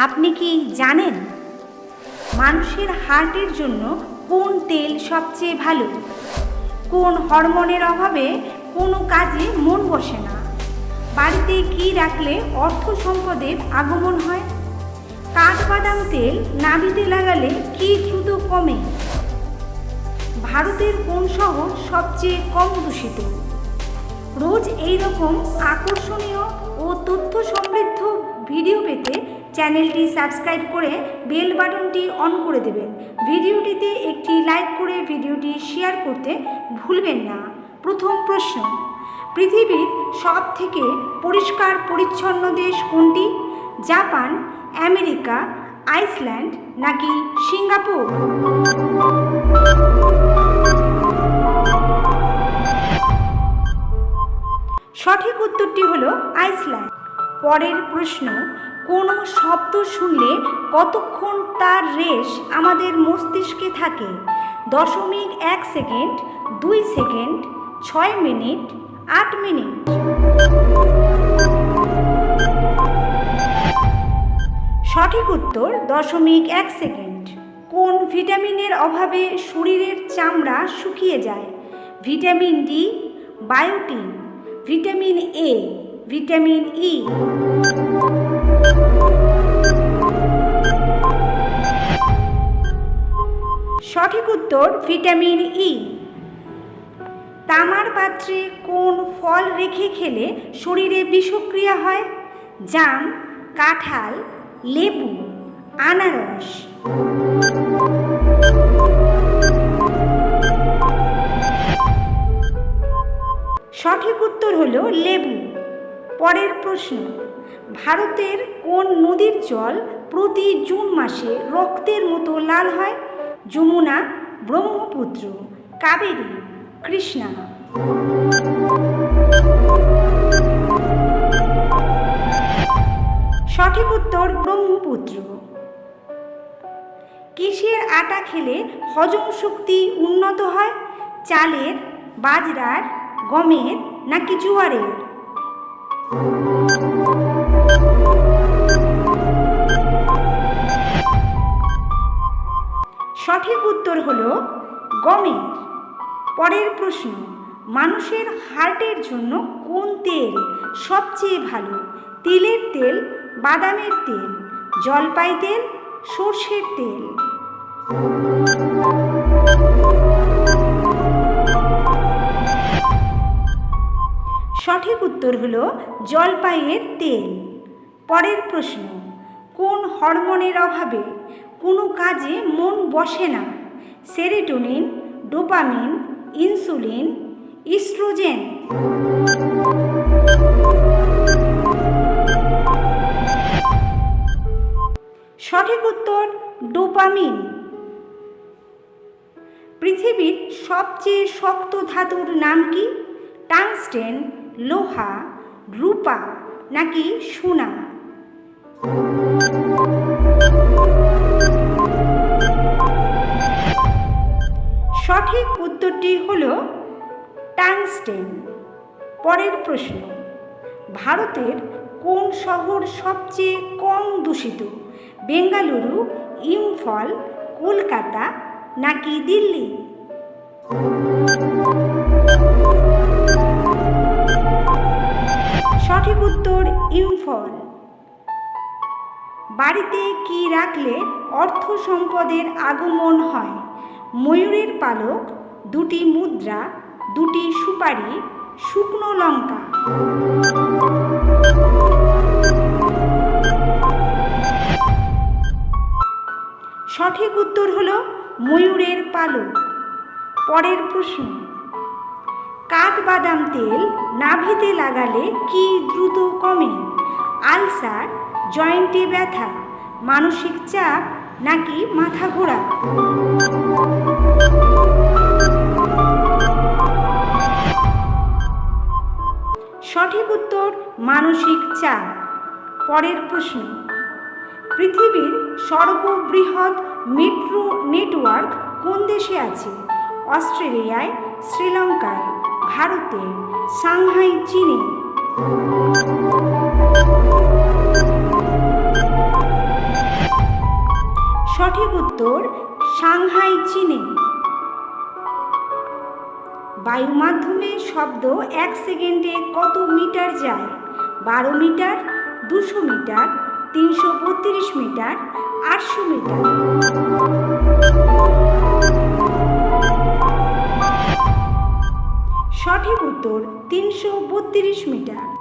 আপনি কি জানেন? মানুষের হার্টের জন্য কোন তেল সবচেয়ে ভালো? কোন হরমোনের অভাবে কোনো কাজে মন বসে না? বাড়িতে কি রাখলে অর্থ সম্পদের আগমন হয়? কাঠবাদাম তেল নাভিতে লাগালে কি দ্রুত কমে? ভারতের কোন শহর সবচেয়ে কম দূষিত? রোজ এই রকম আকর্ষণীয় চ্যানেলটি সাবস্ক্রাইব করে বেল বাটনটি অন করে দেবেন। ভিডিওটিতে একটি লাইক করে ভিডিওটি শেয়ার করতে ভুলবেন না। প্রথম প্রশ্ন, পৃথিবীর সব থেকে পরিষ্কার পরিচ্ছন্ন দেশ কোনটি? জাপান, আমেরিকা, আইসল্যান্ড নাকি সিঙ্গাপুর? সঠিক উত্তরটি হলো আইসল্যান্ড। পরের প্রশ্ন কোনো শব্দ শুনলে কতক্ষণ তার রেশ আমাদের মস্তিষ্কে থাকে? দশমিক এক সেকেন্ড, দুই সেকেন্ড, ছয় মিনিট, আট মিনিট। সঠিক উত্তর, দশমিক এক সেকেন্ড। কোন ভিটামিনের অভাবে শরীরের চামড়া শুকিয়ে যায়? Vitamin D, biotin, vitamin A, vitamin E. সঠিক উত্তর ভিটামিন ই। তামার পাত্রে কোন ফল রেখে খেলে শরীরে বিষক্রিয়া হয়? জাম, কাঁঠাল, লেবু, আনারস। সঠিক উত্তর হল লেবু। পরের প্রশ্ন, ভারতের কোন নদীর জল প্রতি জুন মাসে রক্তের মতো লাল হয়? যমুনা, ব্রহ্মপুত্র, কাবেরী, কৃষ্ণা। সঠিক উত্তর ব্রহ্মপুত্র। কিসের আটা খেলে হজম শক্তি উন্নত হয়? চালের, বাজরার, গমের নাকি জোয়ারের? সঠিক উত্তর হলো গমের। পরের প্রশ্ন, মানুষের হার্টের জন্য কোন তেল সবচেয়ে ভালো? তিলের তেল, বাদামের তেল, জলপাই তেল, সর্ষের তেল? সঠিক উত্তর হল জলপাইয়ের তেল। পরের প্রশ্ন, কোন হরমোনের অভাবে কোনো কাজে মন বসে না। Serotonin, dopamine, insulin, oestrogen. সঠিক উত্তর, ডোপামিন। পৃথিবীর সবচেয়ে শক্ত ধাতুর নাম কি? টাংস্টেন, লোহা, রূপা নাকি সোনা? উত্তরটি হল টাংস্টেন। পরের প্রশ্ন, ভারতের কোন শহর সবচেয়ে কম দূষিত, বেঙ্গালুরু, ইম্ফল, কলকাতা নাকি দিল্লি? সঠিক উত্তর, ইম্ফল। বাড়িতে কি রাখলে অর্থ সম্পদের আগমন হয়? ময়ূরের পালক দুটি মুদ্রা, দুটি সুপারি, শুকনো লঙ্কা। সঠিক উত্তর হলো ময়ূরের পালক। পরের প্রশ্ন কাঠবাদাম তেল নাভিতে লাগালে কি দ্রুত কমে? আলসার, জয়েন্টে ব্যথা, মানসিক চাপ নাকি মাথা ঘোরা? মানসিক চাপ। পরের প্রশ্ন, পৃথিবীর সর্ববৃহৎ মেট্রো নেটওয়ার্ক কোন দেশে আছে? অস্ট্রেলিয়ায়, শ্রীলঙ্কায়, ভারতে, সাংহাই, চীনে। সঠিক উত্তর, সাংহাই, চীনে। বায়ু মাধ্যমে শব্দ এক সেকেন্ডে কত মিটার যায়? বারো মিটার দুশো মিটার তিনশো বত্রিশ মিটার আটশো মিটার। সঠিক উত্তর তিনশো বত্রিশ মিটার।